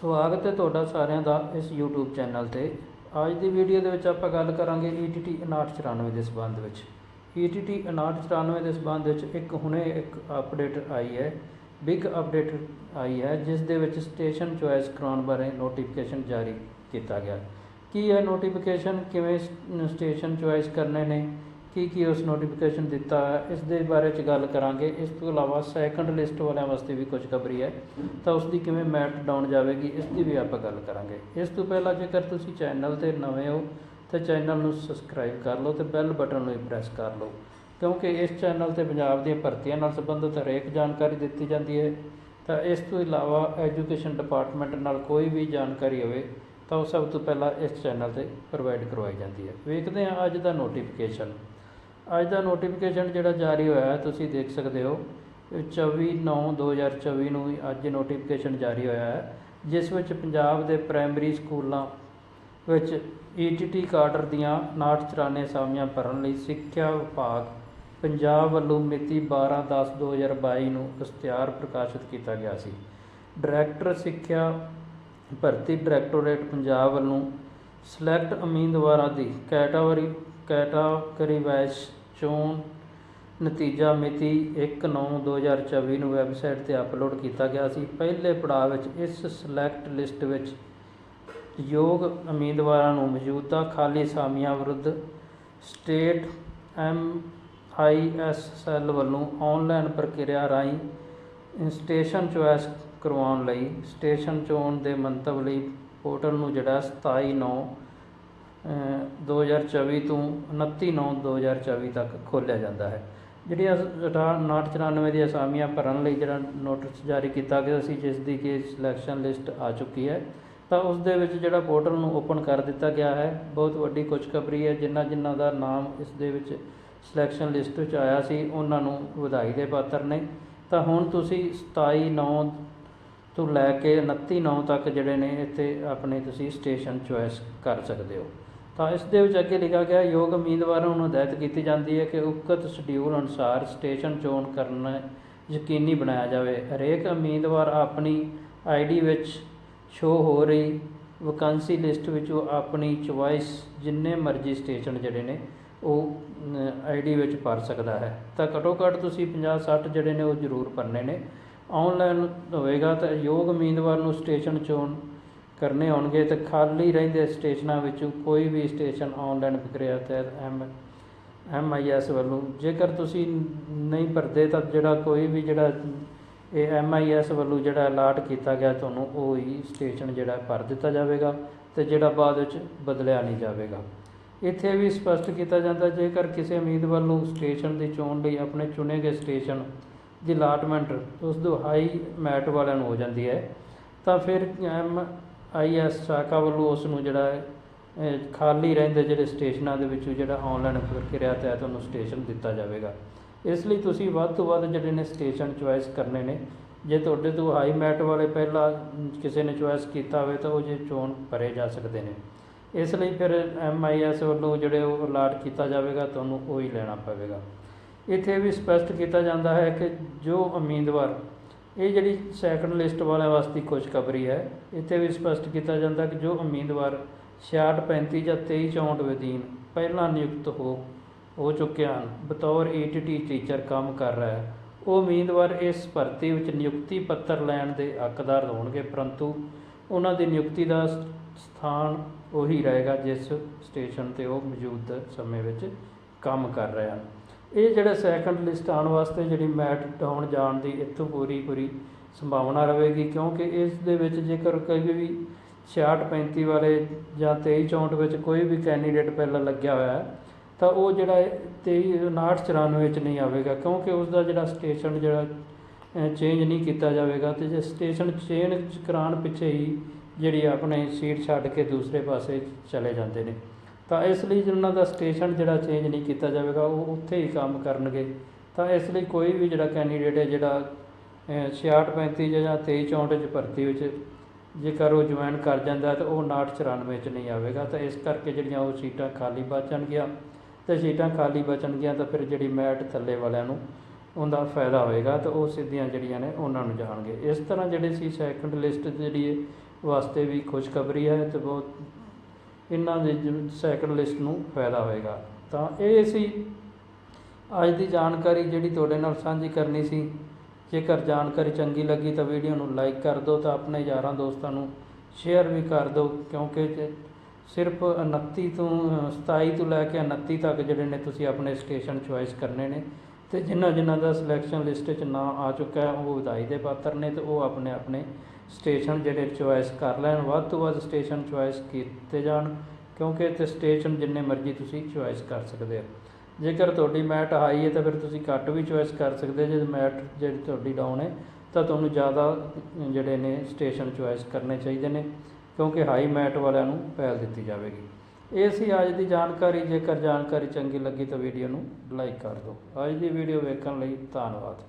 ਸਵਾਗਤ ਹੈ ਤੁਹਾਡਾ ਸਾਰਿਆਂ ਦਾ ਇਸ YouTube ਚੈਨਲ ਤੇ। ਅੱਜ ਦੀ ਵੀਡੀਓ ਦੇ ਵਿੱਚ ਆਪਾਂ ਗੱਲ ਕਰਾਂਗੇ E ETT 5994 ਦੇ ਸਬੰਧ ਵਿੱਚ। E ETT 5994 ਦੇ ਸਬੰਧ ਵਿੱਚ ਇੱਕ ਹੁਣੇ ਇੱਕ ਅਪਡੇਟ ਆਈ ਹੈ। ਬਿਗ ਅਪਡੇਟ ਆਈ ਹੈ, ਜਿਸ ਦੇ ਵਿੱਚ ਸਟੇਸ਼ਨ ਚੁਆਇਸ ਕਰਾਉਣ ਬਾਰੇ ਨੋਟੀਫਿਕੇਸ਼ਨ ਜਾਰੀ ਕੀਤਾ ਗਿਆ। ਕੀ ਹੈ ਨੋਟੀਫਿਕੇਸ਼ਨ ਕਿਵੇਂ ਸਟੇਸ਼ਨ ਚੁਆਇਸ ਕਰਨੇ ਨੇ? ਕੀ ਕੀ ਉਸ ਨੋਟੀਫਿਕੇਸ਼ਨ ਦਿੱਤਾ ਹੈ, ਇਸ ਦੇ ਬਾਰੇ ਚ ਗੱਲ ਕਰਾਂਗੇ। ਇਸ ਤੋਂ ਇਲਾਵਾ ਸੈਕੰਡ ਲਿਸਟ ਵਾਲਿਆਂ ਵਾਸਤੇ ਵੀ ਕੁਝ ਖਬਰੀ ਹੈ। ਤਾਂ ਉਸ ਦੀ ਕਿਵੇਂ ਮੈਟ ਡਾਊਨ ਜਾਵੇਗੀ, ਇਸ ਦੀ ਵੀ ਆਪਾਂ ਗੱਲ ਕਰਾਂਗੇ। ਇਸ ਤੋਂ ਪਹਿਲਾਂ ਜੇਕਰ ਤੁਸੀਂ ਚੈਨਲ ਤੇ ਨਵੇਂ ਹੋ, ਤਾਂ ਚੈਨਲ ਨੂੰ ਸਬਸਕ੍ਰਾਈਬ ਕਰ ਲਓ ਤੇ ਬੈਲ ਬਟਨ ਨੂੰ ਵੀ ਪ੍ਰੈਸ ਕਰ ਲਓ। ਕਿਉਂਕਿ ਇਸ ਚੈਨਲ ਤੇ ਪੰਜਾਬ ਦੀਆਂ ਭਰਤੀਆਂ ਨਾਲ ਸੰਬੰਧਿਤ ਹਰੇਕ ਜਾਣਕਾਰੀ ਦਿੱਤੀ ਜਾਂਦੀ ਹੈ। ਤਾਂ ਇਸ ਤੋਂ ਇਲਾਵਾ ਐਜੂਕੇਸ਼ਨ ਡਿਪਾਰਟਮੈਂਟ ਨਾਲ ਕੋਈ ਵੀ ਜਾਣਕਾਰੀ ਹੋਵੇ, ਤਾਂ ਉਹ ਸਭ ਤੋਂ ਪਹਿਲਾਂ ਇਸ ਚੈਨਲ ਤੇ ਪ੍ਰੋਵਾਈਡ ਕਰਵਾਈ ਜਾਂਦੀ ਹੈ। ਵੇਖਦੇ ਹਾਂ ਅੱਜ ਦਾ ਨੋਟੀਫਿਕੇਸ਼ਨ ਅੱਜ ਦਾ ਨੋਟੀਫਿਕੇਸ਼ਨ ਜਿਹੜਾ ਜਾਰੀ ਹੋਇਆ ਹੈ, ਤੁਸੀਂ ਦੇਖ ਸਕਦੇ ਹੋ। 24/9/2024 ਨੂੰ ਅੱਜ ਨੋਟੀਫਿਕੇਸ਼ਨ ਜਾਰੀ ਹੋਇਆ ਹੈ, ਜਿਸ ਵਿੱਚ ਪੰਜਾਬ ਦੇ ਪ੍ਰਾਇਮਰੀ ਸਕੂਲਾਂ ਵਿੱਚ ਈਟੀਟੀ ਕਾਡਰ ਦੀਆਂ 5994 ਅਸਾਮੀਆਂ ਭਰਨ ਲਈ ਸਿੱਖਿਆ ਵਿਭਾਗ ਪੰਜਾਬ ਵੱਲੋਂ ਮਿਤੀ 12/10/2022 ਨੂੰ ਇਸ਼ਤਿਹਾਰ ਪ੍ਰਕਾਸ਼ਿਤ ਕੀਤਾ ਗਿਆ ਸੀ। ਡਾਇਰੈਕਟਰ ਸਿੱਖਿਆ ਭਰਤੀ ਡਾਇਰੈਕਟੋਰੇਟ ਪੰਜਾਬ ਵੱਲੋਂ ਸਿਲੈਕਟ ਉਮੀਦਵਾਰਾਂ ਦੀ ਕੈਟਾਗਰੀ ਕੈਟਾਗਰੀ ਵਾਈਜ਼ ਚੋਣ ਨਤੀਜਾ ਮਿਤੀ 1/9/2024 ਨੂੰ ਵੈਬਸਾਈਟ ਤੇ ਅਪਲੋਡ ਕੀਤਾ ਗਿਆ ਸੀ। ਪਹਿਲੇ ਪੜਾਅ ਵਿੱਚ ਇਸ ਸਿਲੈਕਟ ਲਿਸਟ ਵਿੱਚ ਯੋਗ ਉਮੀਦਵਾਰਾਂ ਨੂੰ ਮੌਜੂਦਾ ਖਾਲੀ ਅਸਾਮੀਆਂ ਵਿਰੁੱਧ state M I S cell ਵੱਲੋਂ ਆਨਲਾਈਨ ਪ੍ਰਕਿਰਿਆ ਰਾਹੀਂ ਸਟੇਸ਼ਨ ਚੁਆਇਸ ਕਰਵਾਉਣ ਲਈ ਸਟੇਸ਼ਨ ਚੋਣ ਦੇ ਮੰਤਵ ਲਈ ਪੋਰਟਲ ਨੂੰ ਜਿਹੜਾ 27 9 2024 ਤੋਂ 29 9 2024 ਤੱਕ ਖੋਲ੍ਹਿਆ ਜਾਂਦਾ ਹੈ। ਜਿਹੜੀਆਂ 5994 ਦੀ ਅਸਾਮੀਆਂ ਭਰਨ ਲਈ ਜਿਹੜਾ ਨੋਟਿਸ ਜਾਰੀ ਕੀਤਾ ਗਿਆ ਸੀ, ਜਿਸ ਦੀ ਕਿ ਸਿਲੈਕਸ਼ਨ ਲਿਸਟ ਆ ਚੁੱਕੀ ਹੈ, ਤਾਂ ਉਸ ਦੇ ਵਿੱਚ ਜਿਹੜਾ ਪੋਰਟਲ ਨੂੰ ਓਪਨ ਕਰ ਦਿੱਤਾ ਗਿਆ ਹੈ। ਬਹੁਤ ਵੱਡੀ ਖੁਸ਼ਖਬਰੀ ਹੈ ਜਿਨ੍ਹਾਂ ਜਿਨ੍ਹਾਂ ਦਾ ਨਾਮ ਇਸ ਦੇ ਵਿੱਚ ਸਿਲੈਕਸ਼ਨ ਲਿਸਟ ਵਿੱਚ ਆਇਆ ਸੀ, ਉਹਨਾਂ ਨੂੰ ਵਧਾਈ ਦੇ ਪਾਤਰ ਨੇ। ਤਾਂ ਹੁਣ ਤੁਸੀਂ 27 9 ਤੋਂ ਲੈ ਕੇ 29 9 ਤੱਕ ਜਿਹੜੇ ਨੇ, ਇੱਥੇ ਆਪਣੇ ਤੁਸੀਂ ਸਟੇਸ਼ਨ ਚੁਆਇਸ ਕਰ ਸਕਦੇ ਹੋ। ਤਾਂ ਇਸ ਦੇ ਵਿੱਚ ਅੱਗੇ ਲਿਖਿਆ ਗਿਆ, ਯੋਗ ਉਮੀਦਵਾਰਾਂ ਨੂੰ ਹਦਾਇਤ ਕੀਤੀ ਜਾਂਦੀ ਹੈ ਕਿ ਉਕਤ ਸ਼ਡਿਊਲ ਅਨੁਸਾਰ ਸਟੇਸ਼ਨ ਚੋਣ ਕਰਨਾ ਯਕੀਨੀ ਬਣਾਇਆ ਜਾਵੇ। ਹਰੇਕ ਉਮੀਦਵਾਰ ਆਪਣੀ ਆਈਡੀ ਵਿੱਚ ਸ਼ੋ ਹੋ ਰਹੀ ਵੈਕੈਂਸੀ ਲਿਸਟ ਵਿੱਚ ਉਹ ਆਪਣੀ ਚੁਆਇਸ ਜਿੰਨੇ ਮਰਜ਼ੀ ਸਟੇਸ਼ਨ ਜਿਹੜੇ ਨੇ, ਉਹ ਆਈਡੀ ਵਿੱਚ ਭਰ ਸਕਦਾ ਹੈ। ਤਾਂ ਘੱਟੋ ਘੱਟ ਤੁਸੀਂ 50 60 ਜਿਹੜੇ ਨੇ ਉਹ ਜ਼ਰੂਰ ਭਰਨੇ ਨੇ। ਆਨਲਾਈਨ ਹੋਵੇਗਾ ਤਾਂ ਯੋਗ ਉਮੀਦਵਾਰ ਨੂੰ ਸਟੇਸ਼ਨ ਚੋਣ ਕਰਨੇ ਹੋਣਗੇ ਤੇ ਖਾਲੀ ਰਹਿੰਦੇ ਸਟੇਸ਼ਨਾਂ ਵਿੱਚੋਂ ਕੋਈ ਵੀ ਸਟੇਸ਼ਨ ਆਨਲਾਈਨ ਪ੍ਰਕਿਰਿਆ ਤਹਿਤ ਐਮ ਐਮ ਆਈ ਐਸ ਵੱਲੋਂ। ਜੇਕਰ ਤੁਸੀਂ ਨਹੀਂ ਭਰਦੇ ਤਾਂ ਜਿਹੜਾ ਕੋਈ ਵੀ ਜਿਹੜਾ ਇਹ ਐਮ ਆਈ ਐਸ ਵੱਲੋਂ ਜਿਹੜਾ ਅਲਾਟ ਕੀਤਾ ਗਿਆ ਤੁਹਾਨੂੰ ਉਹ ਹੀ ਸਟੇਸ਼ਨ ਜਿਹੜਾ ਭਰ ਦਿੱਤਾ ਜਾਵੇਗਾ ਤੇ ਜਿਹੜਾ ਬਾਅਦ ਵਿੱਚ ਬਦਲਿਆ ਨਹੀਂ ਜਾਵੇਗਾ। ਇੱਥੇ ਵੀ ਸਪਸ਼ਟ ਕੀਤਾ ਜਾਂਦਾ, ਜੇਕਰ ਕਿਸੇ ਉਮੀਦਵਾਰ ਨੂੰ ਸਟੇਸ਼ਨ ਦੀ ਚੋਣ ਲਈ ਆਪਣੇ ਚੁਣੇ ਗਏ ਸਟੇਸ਼ਨ ਦੀ ਅਲਾਟਮੈਂਟ ਉਸ ਤੋਂ ਹਾਈ ਮੈਟ ਵਾਲਿਆਂ ਨੂੰ ਹੋ ਜਾਂਦੀ ਹੈ, ਤਾਂ ਫਿਰ ਐਮ ਆਈ ਐਸ ਸ਼ਾਖਾ ਵੱਲੋਂ ਉਸ ਨੂੰ ਜਿਹੜਾ ਖਾਲੀ ਰਹਿੰਦੇ ਜਿਹੜੇ ਸਟੇਸ਼ਨਾਂ ਦੇ ਵਿੱਚੋਂ ਜਿਹੜਾ ਆਨਲਾਈਨ ਪ੍ਰਕਿਰਿਆ ਤਹਿਤ ਉਹਨੂੰ ਸਟੇਸ਼ਨ ਦਿੱਤਾ ਜਾਵੇਗਾ। ਇਸ ਲਈ ਤੁਸੀਂ ਵੱਧ ਤੋਂ ਵੱਧ ਜਿਹੜੇ ਨੇ ਸਟੇਸ਼ਨ ਚੁਆਇਸ ਕਰਨੇ ਨੇ। ਜੇ ਤੁਹਾਡੇ ਤੋਂ ਹਾਈ ਮੈਟ ਵਾਲੇ ਪਹਿਲਾਂ ਕਿਸੇ ਨੇ ਚੁਆਇਸ ਕੀਤਾ ਹੋਵੇ ਤਾਂ ਉਹ ਜੇ ਚੋਣ ਭਰੇ ਜਾ ਸਕਦੇ ਨੇ। ਇਸ ਲਈ ਫਿਰ ਐਮ ਆਈ ਐਸ ਵੱਲੋਂ ਜਿਹੜੇ ਉਹ ਅਲਾਟ ਕੀਤਾ ਜਾਵੇਗਾ, ਤੁਹਾਨੂੰ ਉਹ ਹੀ ਲੈਣਾ ਪਵੇਗਾ। ਇੱਥੇ ਵੀ ਸਪਸ਼ਟ ਕੀਤਾ ਜਾਂਦਾ ਹੈ ਕਿ ਜੋ ਉਮੀਦਵਾਰ ਇਹ ਜਿਹੜੀ ਸੈਕੰਡ ਲਿਸਟ ਵਾਲਿਆਂ ਵਾਸਤੇ ਖੁਸ਼ਖਬਰੀ ਹੈ। ਇੱਥੇ ਵੀ ਸਪਸ਼ਟ ਕੀਤਾ ਜਾਂਦਾ ਕਿ ਜੋ ਉਮੀਦਵਾਰ 66 35 ਜਾਂ 23 64 ਅਧੀਨ ਪਹਿਲਾਂ ਨਿਯੁਕਤ ਹੋ ਹੋ ਚੁੱਕੇ ਹਨ, ਬਤੌਰ ਈਟੀਟੀ ਟੀਚਰ ਕੰਮ ਕਰ ਰਿਹਾ ਹੈ। ਉਹ ਉਮੀਦਵਾਰ ਇਸ ਭਰਤੀ ਵਿੱਚ ਨਿਯੁਕਤੀ ਪੱਤਰ ਲੈਣ ਦੇ ਹੱਕਦਾਰ ਹੋਣਗੇ, ਪਰੰਤੂ ਉਹਨਾਂ ਦੀ ਨਿਯੁਕਤੀ ਦਾ ਸਥਾਨ ਉਹੀ ਰਹੇਗਾ ਜਿਸ ਸਟੇਸ਼ਨ ਤੇ ਉਹ ਮੌਜੂਦ ਸਮੇਂ ਵਿੱਚ ਕੰਮ ਕਰ ਰਹੇ ਹਨ। ਇਹ ਜਿਹੜਾ ਸੈਕੰਡ ਲਿਸਟ ਆਉਣ ਵਾਸਤੇ ਜਿਹੜੀ ਮੈਟ ਡਾਊਨ ਜਾਣ ਦੀ ਇੱਥੋਂ ਪੂਰੀ ਪੂਰੀ ਸੰਭਾਵਨਾ ਰਹੇਗੀ, ਕਿਉਂਕਿ ਇਸ ਦੇ ਵਿੱਚ ਜੇਕਰ ਕੋਈ ਵੀ 66 35 ਵਾਲੇ ਜਾਂ 23 64 ਵਿੱਚ ਕੋਈ ਵੀ ਕੈਂਡੀਡੇਟ ਪਹਿਲਾਂ ਲੱਗਿਆ ਹੋਇਆ ਹੈ ਤਾਂ ਉਹ ਜਿਹੜਾ 23 59 94 ਵਿੱਚ ਨਹੀਂ ਆਵੇਗਾ, ਕਿਉਂਕਿ ਉਸ ਦਾ ਜਿਹੜਾ ਸਟੇਸ਼ਨ ਜਿਹੜਾ ਚੇਂਜ ਨਹੀਂ ਕੀਤਾ ਜਾਵੇਗਾ, ਤੇ ਜੇ ਸਟੇਸ਼ਨ ਚੇਂਜ ਕਰਾਉਣ ਪਿੱਛੇ ਹੀ ਜਿਹੜੀ ਆਪਣੇ ਸੀਟ ਛੱਡ ਕੇ ਦੂਸਰੇ ਪਾਸੇ ਚਲੇ ਜਾਂਦੇ ਨੇ। ਤਾਂ ਇਸ ਲਈ ਉਹਨਾਂ ਦਾ ਸਟੇਸ਼ਨ ਜਿਹੜਾ ਚੇਂਜ ਨਹੀਂ ਕੀਤਾ ਜਾਵੇਗਾ, ਉਹ ਉੱਥੇ ਹੀ ਕੰਮ ਕਰਨਗੇ। ਤਾਂ ਇਸ ਲਈ ਕੋਈ ਵੀ ਜਿਹੜਾ ਕੈਂਡੀਡੇਟ ਹੈ, ਜਿਹੜਾ 66 35 ਜਾਂ 23 64 ਚ ਭਰਤੀ ਵਿੱਚ ਜੇਕਰ ਉਹ ਜੁਆਇਨ ਕਰ ਜਾਂਦਾ ਤਾਂ ਉਹ 59 94 ਚ ਨਹੀਂ ਆਵੇਗਾ। ਤਾਂ ਇਸ ਕਰਕੇ ਜਿਹੜੀਆਂ ਉਹ ਸੀਟਾਂ ਖਾਲੀ ਬਚਣਗੀਆਂ ਤੇ ਸੀਟਾਂ ਖਾਲੀ ਬਚਣਗੀਆਂ ਤਾਂ ਫਿਰ ਜਿਹੜੀ ਮੈਟ ਥੱਲੇ ਵਾਲਿਆਂ ਨੂੰ ਉਹਦਾ ਫਾਇਦਾ ਹੋਏਗਾ ਤਾਂ ਉਹ ਸਿੱਧੀਆਂ ਜਿਹੜੀਆਂ ਨੇ, ਉਹਨਾਂ ਨੂੰ ਜਾਣਗੇ। ਇਸ ਤਰ੍ਹਾਂ ਜਿਹੜੇ ਸੀ ਸੈਕੰਡ ਲਿਸਟ ਜਿਹੜੀ ਹੈ, ਵਾਸਤੇ ਵੀ ਖੁਸ਼ਖਬਰੀ ਹੈ ਤੇ ਬਹੁਤ ਇਹਨਾਂ ਦੇ ਸੈਕੰਡ ਲਿਸਟ ਨੂੰ ਫਾਇਦਾ ਹੋਏਗਾ। ਤਾਂ ਇਹ ਸੀ। ਅੱਜ ਦੀ ਜਾਣਕਾਰੀ ਜਿਹੜੀ ਤੁਹਾਡੇ ਨਾਲ ਸਾਂਝੀ ਕਰਨੀ ਸੀ। ਜੇਕਰ ਜਾਣਕਾਰੀ ਚੰਗੀ ਲੱਗੀ ਤਾਂ ਵੀਡੀਓ ਨੂੰ ਲਾਈਕ ਕਰ ਦਿਓ ਤਾਂ ਆਪਣੇ ਯਾਰਾਂ ਦੋਸਤਾਂ ਨੂੰ ਸ਼ੇਅਰ ਵੀ ਕਰ ਦਿਓ ਕਿਉਂਕਿ ਜੇ ਸਿਰਫ 29 ਤੋਂ ਅ, 27 ਤੋਂ ਲੈ ਕੇ 29 ਤੱਕ ਜਿਹੜੇ ਨੇ ਤੁਸੀਂ ਆਪਣੇ ਸਟੇਸ਼ਨ ਚੁਆਇਸ ਕਰਨੇ ਨੇ ਤੇ ਜਿਨ੍ਹਾਂ ਜਿਨ੍ਹਾਂ ਦਾ ਸਿਲੈਕਸ਼ਨ ਲਿਸਟ 'ਚ ਨਾਂ ਆ ਚੁੱਕਾ ਹੈ ਉਹ ਵਧਾਈ ਦੇ ਪਾਤਰ ਨੇ ਤੇ ਉਹ ਆਪਣੇ ਆਪਣੇ ਸਟੇਸ਼ਨ ਜਿਹੜੇ ਚੁਆਇਸ ਕਰ ਲੈਣ, ਵੱਧ ਤੋਂ ਵੱਧ ਸਟੇਸ਼ਨ ਚੁਆਇਸ ਕੀਤੇ ਜਾਣ, ਕਿਉਂਕਿ ਇੱਥੇ ਸਟੇਸ਼ਨ ਜਿੰਨੇ ਮਰਜ਼ੀ ਤੁਸੀਂ ਚੁਆਇਸ ਕਰ ਸਕਦੇ ਹੋ। ਜੇਕਰ ਤੁਹਾਡੀ ਮੈਟ ਹਾਈ ਹੈ ਤਾਂ ਫਿਰ ਤੁਸੀਂ ਘੱਟ ਵੀ ਚੁਆਇਸ ਕਰ ਸਕਦੇ ਜੇ ਮੈਟ ਜਿਹੜੀ ਤੁਹਾਡੀ ਡਾਊਨ ਹੈ, ਤਾਂ ਤੁਹਾਨੂੰ ਜ਼ਿਆਦਾ ਜਿਹੜੇ ਨੇ ਸਟੇਸ਼ਨ ਚੁਆਇਸ ਕਰਨੇ ਚਾਹੀਦੇ ਨੇ, ਕਿਉਂਕਿ ਹਾਈ ਮੈਟ ਵਾਲਿਆਂ ਨੂੰ ਪਹਿਲ ਦਿੱਤੀ ਜਾਵੇਗੀ। ਇਹ ਸੀ ਅੱਜ ਦੀ ਜਾਣਕਾਰੀ। ਜੇਕਰ ਜਾਣਕਾਰੀ ਚੰਗੀ ਲੱਗੀ ਤਾਂ ਵੀਡੀਓ ਨੂੰ ਲਾਈਕ ਕਰ ਦਿਓ। ਅੱਜ ਦੀ ਵੀਡੀਓ ਵੇਖਣ ਲਈ ਧੰਨਵਾਦ।